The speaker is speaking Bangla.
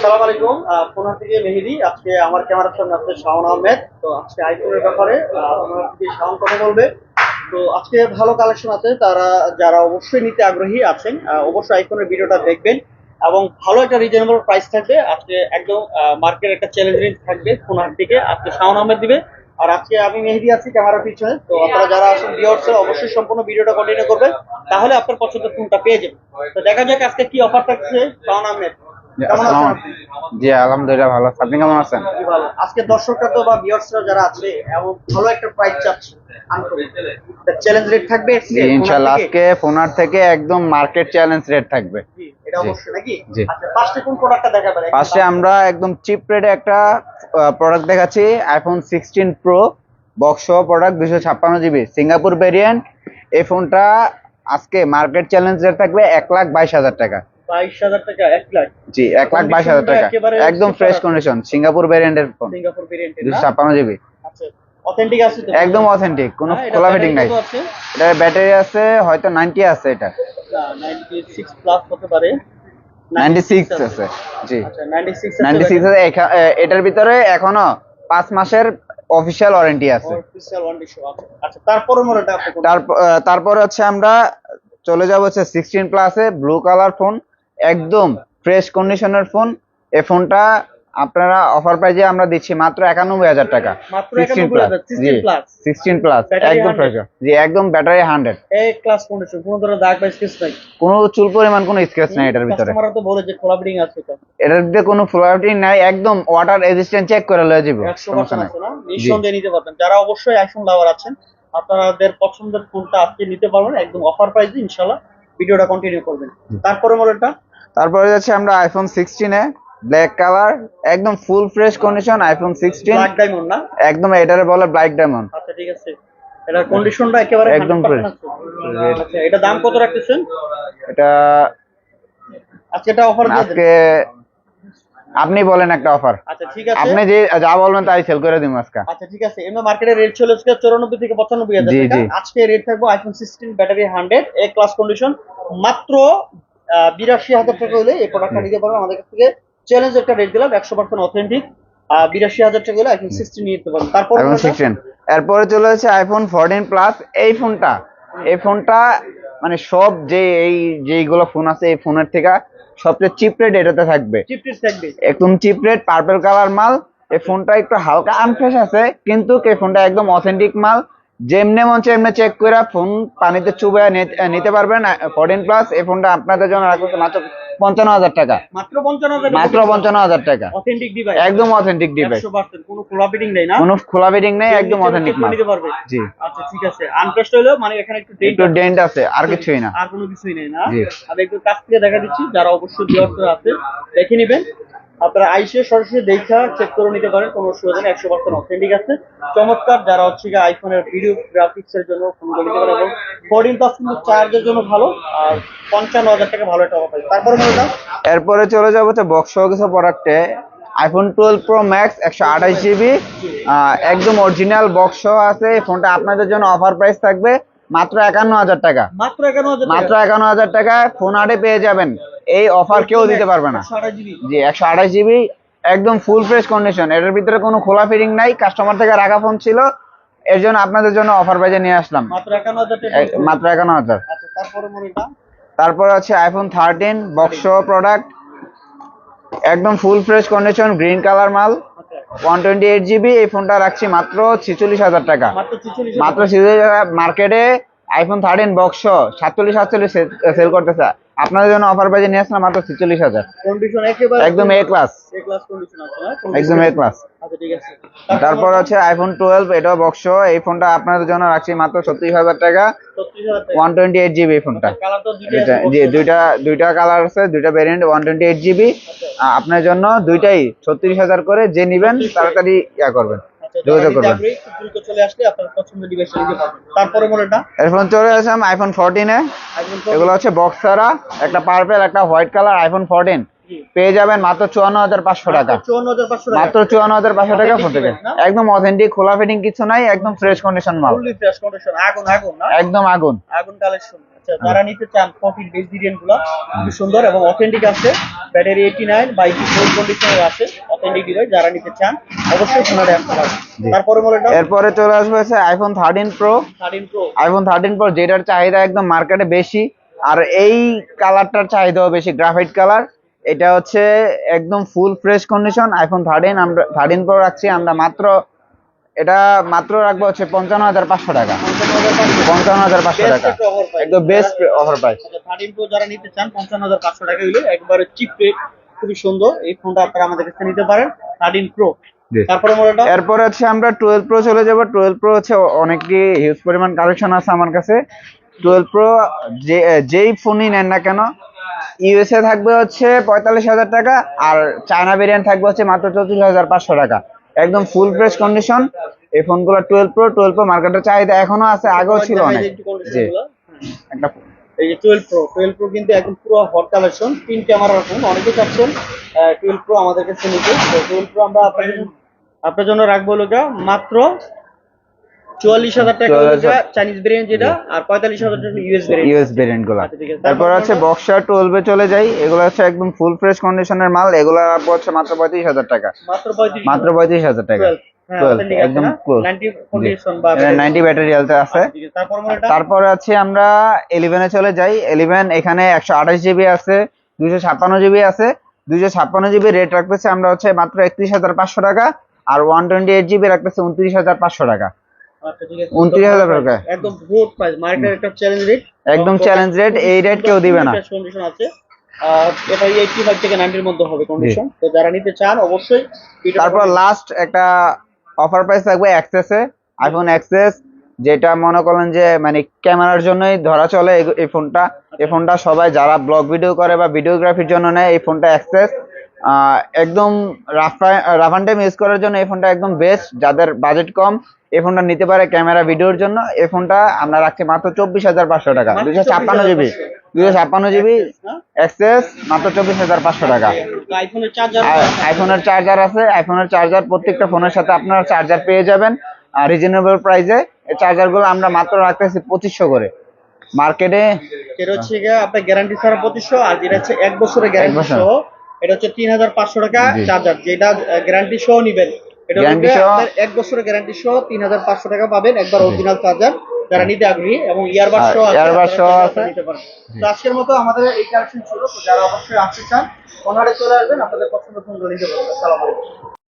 আসসালামু আলাইকুম। খুলনা থেকে মেহেদি আজকে আমার ক্যামেরার সামনে আছে শাওন আহমেদ। তো আজকে আইফোনের ব্যাপারে আহ, থেকে শাওন কথা বলবে। তো আজকে ভালো কালেকশন আছে তারা যারা অবশ্যই নিতে আগ্রহী আছেন অবশ্যই আইফোনের ভিডিওটা দেখবেন। এবং ভালো একটা রিজনেবল প্রাইস থাকবে। আজকে একদম মার্কেট একটা চ্যালেঞ্জ থাকবে খুলনার থেকে। আজকে শাওন আহমেদ দিবে। আর আজকে আমি মেহেদি আছি ক্যামেরার পিছনে। তো আপনারা যারা আসেন ভিউয়ার্স অবশ্যই সম্পূর্ণ ভিডিওটা কন্টিনিউ করবেন। তাহলে আপনার পছন্দের ফোনটা পেয়ে যাবেন। তো দেখা যাক আজকে কি অফার থাকছে শাওন আহমেদ। জি, কেমন আছেন আসসালামু- আপনি? জি আলহামদুলিল্লাহ ভালো। আছি। আপনি কেমন আছেন? আজকে দর্শকরা তো বা ভিউয়ার্সরা যারা আছে এমন ভালো একটা প্রাইস চাচ্ছে। চ্যালেঞ্জ রেট থাকবে জি আজকে ফোনার থেকে একদম মার্কেট চ্যালেঞ্জ রেট থাকবে। এটা অবশ্যই নাকি? আচ্ছা ফার্স্টে কোন প্রোডাক্টটা দেখাবেন? ফার্স্টে আমরা একদম চিপ রেটে একটা প্রোডাক্ট দেখাচ্ছি iPhone sixteen pro box product দুশো ছাপ্পান্ন জিবি সিঙ্গাপুর ভেরিয়েন্ট এই ফোনটা আজকে মার্কেট চ্যালেঞ্জ রেট থাকবে এক লাখ বাইশ হাজার টাকা। টাকা লাখ। জি টাকা। একদম ফ্রেশ কন্ডিশন সিঙ্গাপুর ভেরিয়েন্টের ফোন সিঙ্গাপুর ভেরিয়েন্টের না? ছাপ্পান্ন জিবি আচ্ছা অথেন্টিক আছে তো? একদম অথেন্টিক কোনো খোলা ফিটিং নাই। এটা ব্যাটারি আছে হয়তো নাইনটি আছে এটা। না 96 প্লাস হতে পারে। নাইনটি সিক্স আছে। জি। আচ্ছা 96 নাইনটি সিক্স এটার ভিতরে এখনও পাঁচ মাসের অফিসিয়াল ওয়ারেন্টি আছে। অফিশিয়াল আচ্ছা তারপরে মডেলটা আপনি তারপর তারপরে হচ্ছে আমরা চলে যাব হচ্ছে সিক্সটিন প্লাসে ব্লু কালার ফোন একদম ফ্রেশ কন্ডিশনের ফোন এই ফোনটা আপনারা অফার প্রাইজে আমরা দিচ্ছি মাত্র একানব্বই হাজার টাকা। সিক্সটিন প্লাস জি সিক্সটিন প্লাস একদম ফ্রেশ জি একদম ব্যাটারি হান্ড্রেড এই ক্লাস কন্ডিশন কোনো ধরনের দাগ বা স্কেচ নাই। কোনো চুল পরিমাণ কোনো স্ক্র্যাচ নাই এটার ভিতরে। কাস্টমাররা তো বলে যে খোলা আছে এটার ভিতরে কোনো ফ্লোয়ারিটি নাই একদম ওয়াটার রেজিস্ট্যান্ট চেক করে লয়ে যাব সমস্যা নাই। নিঃসন্দেহে নিতে পারবেন। যারা অবশ্যই আইফোন লাভার আছেন আপনাদের পছন্দের ফোনটা আজকে নিতে পারবেন একদম অফার প্রাইসে ইনশাল্লাহ ভিডিওটা কন্টিনিউ করবেন। তারপরে মডেলটা তারপরে যাচ্ছে আমরা আইফোন সিক্সটিনে ব্ল্যাক কালার একদম full fresh condition iPhone sixteen black diamond না? একদম এটারে বলে ব্ল্যাক ডায়মন্ড আচ্ছা ঠিক আছে। এটার কন্ডিশনটা একেবারে একদম 100%। আছে। আচ্ছা এটা দাম কত রাখতেছেন? এটা আজকে এটা অফার আজকে আপনি বলেন একটা অফার আচ্ছা ঠিক আছে। আপনি যে যা বলবেন তাই সেল করে দিব আজকে। আচ্ছা ঠিক আছে। এমনি মার্কেটে রেট চলে আজকে চৌরানব্বই থেকে পঁচানব্বই হাজার টাকা। আজকে রেট থাকব iPhone sixteen battery hundred A class condition মাত্র বিরাশি হাজার টাকা হলে এই প্রোডাক্টটা নিতে পারবেন আমাদের কাছ থেকে চ্যালেঞ্জ একটা রেট দিলাম একশো পার্সেন্ট অথেন্টিক বিরাশি হাজার টাকা হলে আইফোন সিক্সটিন নিয়ে নিতে পারবেন তারপর এরপরে চলে যাচ্ছে আইফোন ফোরটিন প্লাস এই ফোনটা এই ফোনটা মানে সব যে এই যেইগুলো ফোন আছে এই ফোনের থেকে সবচেয়ে চিপ রেট এটাতে থাকবে। একদম চিপ রেট পার্পল কালার মাল। এই ফোনটা একটু হালকা আনফ্রেশ আছে কিন্তু এই ফোনটা একদম অথেন্টিক মাল। যেমনে মন এমনি চেক করে ফোন পানিতে চুবে নিতে পারবেন ফোরটিন প্লাস এই ফোনটা আপনাদের জন্য রাখছে মাত্র পঞ্চান্ন হাজার টাকা। মাত্র মাত্র পঞ্চান্ন হাজার টাকা। অথেন্টিক ডিভাইস একদম অথেন্টিক ডিভাইস কোনো খোলা ফিটিং নেই না? কোনো খোলা বেডিং নেই একদম অথেন্টিক মাল। নিতে পারবে? জি। আচ্ছা ঠিক আছে। আনপ্রেসড হলেও মানে এখানে একটু dent একটু ডেন্ট আছে আর কিছুই না। আর কোনো কিছুই নেই না? আমি একটু কাছ থেকে দেখা দিচ্ছি যারা অবশ্যই ভিউয়ার্স আছে দেখে নেবেন। আপনারা আইসে সরাসরি দেখা চেক করে নিতে পারেন কোনো অসুবিধা নেই একশো পার্সেন্ট অথেন্টিক আছে। চমৎকার যারা হচ্ছে গিয়ে আইফোনের ভিডিও গ্রাফিক্স এর জন্য ফোন করে নিতে পারেন এবং ফোরটিন প্লাস কিন্তু চার্জের জন্য ভালো আর পঞ্চান্ন হাজার টাকা ভালো একটা অফার তারপরে মনে দাও এরপরে চলে যাব হচ্ছে বক্স কিছু প্রোডাক্টে আইফোন টুয়েলভ প্রো ম্যাক্স একশো আঠাশ জিবি একদম অরিজিনাল বক্স আছে। এই ফোনটা আপনাদের জন্য অফার প্রাইস থাকবে মাত্র একান্ন হাজার টাকা। মাত্র একান্ন হাজার মাত্র একান্ন হাজার টাকায় ফোন আটে পেয়ে যাবেন। এই অফার কেউ দিতে পারবে না। জি একশো আঠাশ জিবি একদম ফুল ফ্রেশ কন্ডিশন এটার ভিতরে কোনো খোলা ফিটিং নাই কাস্টমার থেকে রাখা ফোন ছিল। এর জন্য আপনাদের জন্য অফার প্রাইজে নিয়ে আসলাম। মাত্র একান্ন হাজার আচ্ছা তারপরে আছে আইফোন থার্টিন বক্স প্রোডাক্ট একদম full fresh condition green colour মাল। ওয়ান টোয়েন্টি এইট জিবি এই ফোনটা রাখছি মাত্র ছিচল্লিশ হাজার টাকা। মাত্র ছিচল্লিশ মাত্র ছিচল্লিশ মার্কেটে আইফোন থার্টিন বক্স সাতচল্লিশ সাতচল্লিশ সেল করতেছে। আপনাদের জন্য অফার প্রাইজে নিয়ে আসলাম মাত্র ছিচল্লিশ হাজার। কন্ডিশন একেবারে একদম A class A class condition আছে একদম এ ক্লাস আচ্ছা ঠিক আছে। তারপর হচ্ছে আইফোন টুয়েলভ এটাও বক্স এই ফোনটা আপনাদের জন্য রাখছি মাত্র ছত্রিশ হাজার টাকা। ছত্রিশ হাজার টাকা। ওয়ান টোয়েন্টি এইট জিবি এই ফোনটা। কালার তো দুইটা এটা জি দুইটা দুইটা কালার আছে দুইটা variant one twenty eight GB আপনার জন্য দুইটাই ছত্রিশ হাজার করে। যে নিবেন তাড়াতাড়ি ইয়া করবেন আচ্ছা, যোগাযোগ করবেন। চলে আসলে আপনার পছন্দের ডিভাইস নিতে পারবেন। তারপরে মডেলটা এরপর চলে আসলাম আইফোন ফোরটিনে একদম এগুলো হচ্ছে বক্সারা একটা পার্পেল একটা হোয়াইট কালার আইফোন ফোরটিন। পেয়ে যাবেন মাত্র চুয়ান্ন হাজার পাঁচশো টাকা। মাত্র চুয়ান্ন হাজার পাঁচশো টাকা থেকে। একদম অথেন্টিক খোলা ফিটিং কিছু নাই একদম ফ্রেশ কন্ডিশন মাল। একদম আগুন। আগুন কালেকশন আচ্ছা যারা নিতে চান কফির বেস ভেরিয়েন্টগুলো খুব সুন্দর এবং অথেন্টিক আছে। ব্যাটারি এইটি নাইন বা এইটি ফোর কন্ডিশনের আছে। অথেন্টিক ডিভাইস যারা নিতে চান অবশ্যই সোনারে তারপরে মডেলটা এরপরে চলে আসবে হচ্ছে iPhone thirteen pro thirteen pro iPhone thirteen pro যেটার চাহিদা একদম মার্কেটে বেশি। আর এই কালারটার চাহিদাও বেশি গ্রাফাইট কালার এটা হচ্ছে একদম full fresh condition iPhone thirteen আমরা থার্টিন প্রো রাখছি। আমরা মাত্র এটা মাত্র রাখব হচ্ছে পঞ্চান্ন হাজার পাঁচশো টাকা। পঞ্চান্ন হাজার পাঁচশো টাকা। একদম best offer price thirteen pro যারা নিতে চান পঞ্চান্ন হাজার পাঁচশো টাকা হইলে একবারে চিপ খুবই সুন্দর। এই ফোনটা আপনারা আমাদের কাছে নিতে পারেন থার্টিন প্রো। তারপরে মডেলটা? এরপরে হচ্ছে আমরা টুয়েলভ প্রো চলে যাব। টুয়েলভ প্রো হচ্ছে অনেকটি হিউজ পরিমাণ কালেকশন আছে আমার কাছে। টুয়েলভ প্রো যে যেই ফোনই নেন না কেন ইউএসএ থাকবে হচ্ছে পঁয়তাল্লিশ হাজার টাকা আর চায়না ভেরিয়েন্ট থাকবে হচ্ছে মাত্র চৌত্রিশ হাজার পাঁচশো টাকা। একদম ফুল ফ্রেশ কন্ডিশন এই ফোনগুলো টুয়েলভ প্রো টুয়েলভ প্রো মার্কেটের চাহিদা এখনও আছে আগেও ছিল অনেক। জি। একটা এই যে টুয়েলভ প্রো টুয়েলভ প্রো কিন্তু একদম পুরো হট কালেকশন তিন ক্যামেরার ফোন অনেকে চাচ্ছেন টুয়েলভ প্রো আমাদের কাছে নিতে। টুয়েলভ প্রো আমরা আপনার জন্য রাখব লোকা মাত্র চুয়াল্লিশ হাজার টাকা হলো 44,000 যা চাইনিজ ভেরিয়েন্ট যেটা আর পঁয়তাল্লিশ হাজার টাকা ইউএস ভেরিয়েন্ট ইউএস ভেরিয়েন্টগুলো। আচ্ছা, আছে। বক্সার টুয়েলভে চলে যাই এগুলো হচ্ছে একদম ফুল ফ্রেশ কন্ডিশনের মাল এগুলো হচ্ছে মাত্র পঁয়ত্রিশ হাজার টাকা। মাত্র পঁয়ত্রিশ মাত্র পঁয়ত্রিশ হাজার টাকা। 12 হ্যাঁ, 12 authentic আছে একদম না? 90 condition বা নাইনটি ব্যাটারি আছে। তারপর তারপরে আছে আমরা ইলেভেনে চলে যাই। ইলেভেন এখানে একশো আঠাশ জিবি আছে দুইশো ছাপ্পান্ন জিবি আছে। দুইশো ছাপ্পান্ন জিবি রেট রাখতেছে আমরা হচ্ছে মাত্র একত্রিশ হাজার পাঁচশো টাকা আর ওয়ান টোয়েন্টি এইট জিবি রাখতেছে উনত্রিশ হাজার পাঁচশো টাকা। আচ্ছা ঠিক আছে। 29,000 টাকা। একদম ভোট প্রাইস মার্কেটের একটা চ্যালেঞ্জ রেট একদম challenge rate, এই rate কেউ দিবে না। কন্ডিশন আছে। আর এটা 85 থেকে 90 মধ্যে হবে কন্ডিশন তো যারা নিতে চান অবশ্যই তারপর লাস্ট একটা অফার প্রাইস থাকবে অ্যাক্সেসে আইফোন অ্যাক্সেস যেটা মনে করেন যে মানে ক্যামেরার জন্যই ধরা চলে এই- এই ফোনটা এই ফোনটা সবাই যারা ব্লগ ভিডিও করে বা ভিডিওগ্রাফির জন্য নেয়, এই ফোনটা অ্যাক্সেস একদম রাফান টাইম ইউজ করার জন্য এই ফোনটা একদম বেস্ট যাদের বাজেট কম এই ফোনটা নিতে পারে ক্যামেরা ভিডিওর জন্য। এই ফোনটা আমরা রাখছি মাত্র চব্বিশ হাজার পাঁচশো টাকা। দুশো ছাপ্পান্ন জিবি 24,500 দুশো ছাপ্পান্ন জিবি এক্সেস মাত্র চব্বিশ হাজার পাঁচশো টাকা। আইফোনের চার্জার আছে। আইফোনের চার্জার প্রত্যেকটা ফোনের সাথে আপনারা চার্জার পেয়ে যাবেন। আর রিজনেবল প্রাইসে এই চার্জারগুলো আমরা মাত্র রাখতেছি পঁচিশশো করে। মার্কেটে এটা হচ্ছে আপনার গ্যারান্টি ছাড়া 2500 আর যেটা হচ্ছে এক বছরের গ্যারান্টি সহ এটা হচ্ছে 3500 টাকা চার্জার যেটা গ্যারান্টি সহ নিবেন। এটা এক বছরের গ্যারান্টি সহ 3500 টাকা পাবেন একবার অরিজিনাল চার্জার যারা নিতে আগ্রহী এবং ইয়ারবাস সহ ইয়ারবাস সহ আছে। নিতে পারেন। তো আজকের মতো আমাদের এই কালেকশন ছিল তো যারা অবশ্যই আসতে চান ওনারে চলে আসবেন আপনাদের পছন্দ ফোনগুলো নিতে পারবেন। আসসালামু আলাইকুম।